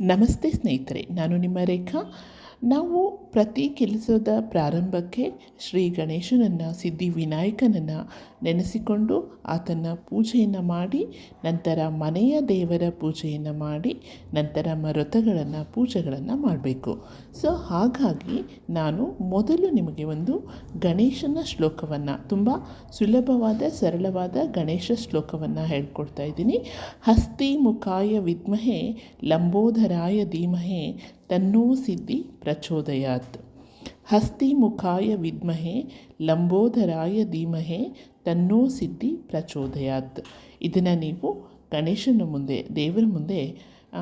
ನಮಸ್ತೆ ಸ್ನೇಹಿತರೆ ನಾನು ನಿಮ್ಮ ರೇಖಾ. ನಾವು ಪ್ರತಿ ಕೆಲಸದ ಪ್ರಾರಂಭಕ್ಕೆ ಶ್ರೀ ಗಣೇಶನನ್ನು, ಸಿದ್ಧಿ ವಿನಾಯಕನನ್ನು ನೆನೆಸಿಕೊಂಡು ಆತನ ಪೂಜೆಯನ್ನು ಮಾಡಿ, ನಂತರ ಮನೆಯ ದೇವರ ಪೂಜೆಯನ್ನು ಮಾಡಿ, ನಂತರ ಮೃತಗಳನ್ನು ಪೂಜೆಗಳನ್ನು ಮಾಡಬೇಕು. ಸೊ ಹಾಗಾಗಿ ನಾನು ಮೊದಲು ನಿಮಗೆ ಒಂದು ಗಣೇಶನ ಶ್ಲೋಕವನ್ನು, ತುಂಬ ಸುಲಭವಾದ, ಸರಳವಾದ ಗಣೇಶ ಶ್ಲೋಕವನ್ನು ಹೇಳ್ಕೊಡ್ತಾ ಇದ್ದೀನಿ. ಹಸ್ತಿ ಮುಖಾಯ ವಿದ್ಮಹೆ ಲಂಬೋದರಾಯ ಧೀಮಹೆ ತನ್ನೋ ಸಿದ್ಧಿ ಪ್ರಚೋದಯಾತ್. ಹಸ್ತಿ ಮುಖಾಯ ವಿದ್ಮಹೆ, ಲಂಬೋದರಾಯ ಧೀಮಹೆ ತನ್ನೋ ಸಿದ್ಧಿ ಪ್ರಚೋದಯಾತ್. ಇದನ್ನು ನೀವು ಗಣೇಶನ ಮುಂದೆ, ದೇವರ ಮುಂದೆ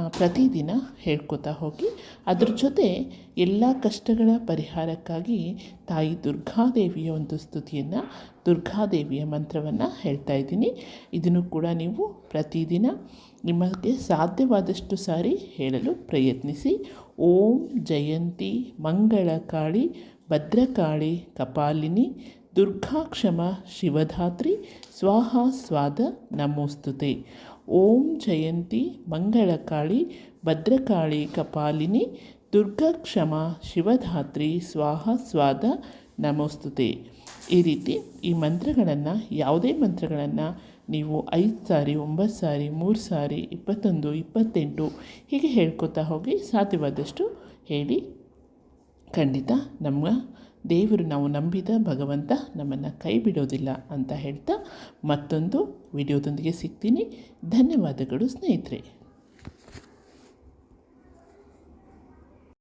ಪ್ರತಿದಿನ ಹೇಳ್ಕೊತಾ ಹೋಗಿ ಅದ್ರ ಜೊತೆ ಎಲ್ಲ ಕಷ್ಟಗಳ ಪರಿಹಾರಕ್ಕಾಗಿ ತಾಯಿ ದುರ್ಗಾದೇವಿಯ ಒಂದು ಸ್ತುತಿಯನ್ನು, ದುರ್ಗಾದೇವಿಯ ಮಂತ್ರವನ್ನು ಹೇಳ್ತಾ ಇದ್ದೀನಿ. ಇದನ್ನು ಕೂಡ ನೀವು ಪ್ರತಿದಿನ ನಿಮಗೆ ಸಾಧ್ಯವಾದಷ್ಟು ಸಾರಿ ಹೇಳಲು ಪ್ರಯತ್ನಿಸಿ. ಓಂ ಜಯಂತಿ ಮಂಗಳಕಾಳಿ ಭದ್ರಕಾಳಿ ಕಪಾಲಿನಿ ದುರ್ಗಾಕ್ಷಮ ಶಿವಧಾತ್ರಿ ಸ್ವಾಹ ಸ್ವಾದ ನಮೋಸ್ತುತೆ. ಓಂ ಜಯಂತಿ ಮಂಗಳಕಾಳಿ, ಭದ್ರಕಾಳಿ ಕಪಾಲಿನಿ, ದುರ್ಗಾಕ್ಷಮ ಶಿವಧಾತ್ರಿ, ಸ್ವಾಹ ಸ್ವಾದ ನಮೋಸ್ತುತೆ. ಈ ರೀತಿ ಈ ಮಂತ್ರಗಳನ್ನು, ಯಾವುದೇ ಮಂತ್ರಗಳನ್ನು ನೀವು ಐದು ಸಾರಿ, ಒಂಬತ್ತು ಸಾರಿ, ಮೂರು ಸಾರಿ, ಇಪ್ಪತ್ತೊಂದು, ಇಪ್ಪತ್ತೆಂಟು ಹೀಗೆ ಹೇಳ್ಕೊತಾ ಹೋಗಿ ಸಾಧ್ಯವಾದಷ್ಟು ಹೇಳಿ. ಖಂಡಿತ ನಮ್ಮ ದೇವರು ನಾವು ನಂಬಿದ ಭಗವಂತ ನಮ್ಮನ್ನು ಕೈ ಬಿಡೋದಿಲ್ಲ ಅಂತ ಹೇಳ್ತಾ ಮತ್ತೊಂದು ವಿಡಿಯೋದೊಂದಿಗೆ ಸಿಗ್ತೀನಿ. ಧನ್ಯವಾದಗಳು ಸ್ನೇಹಿತರೆ.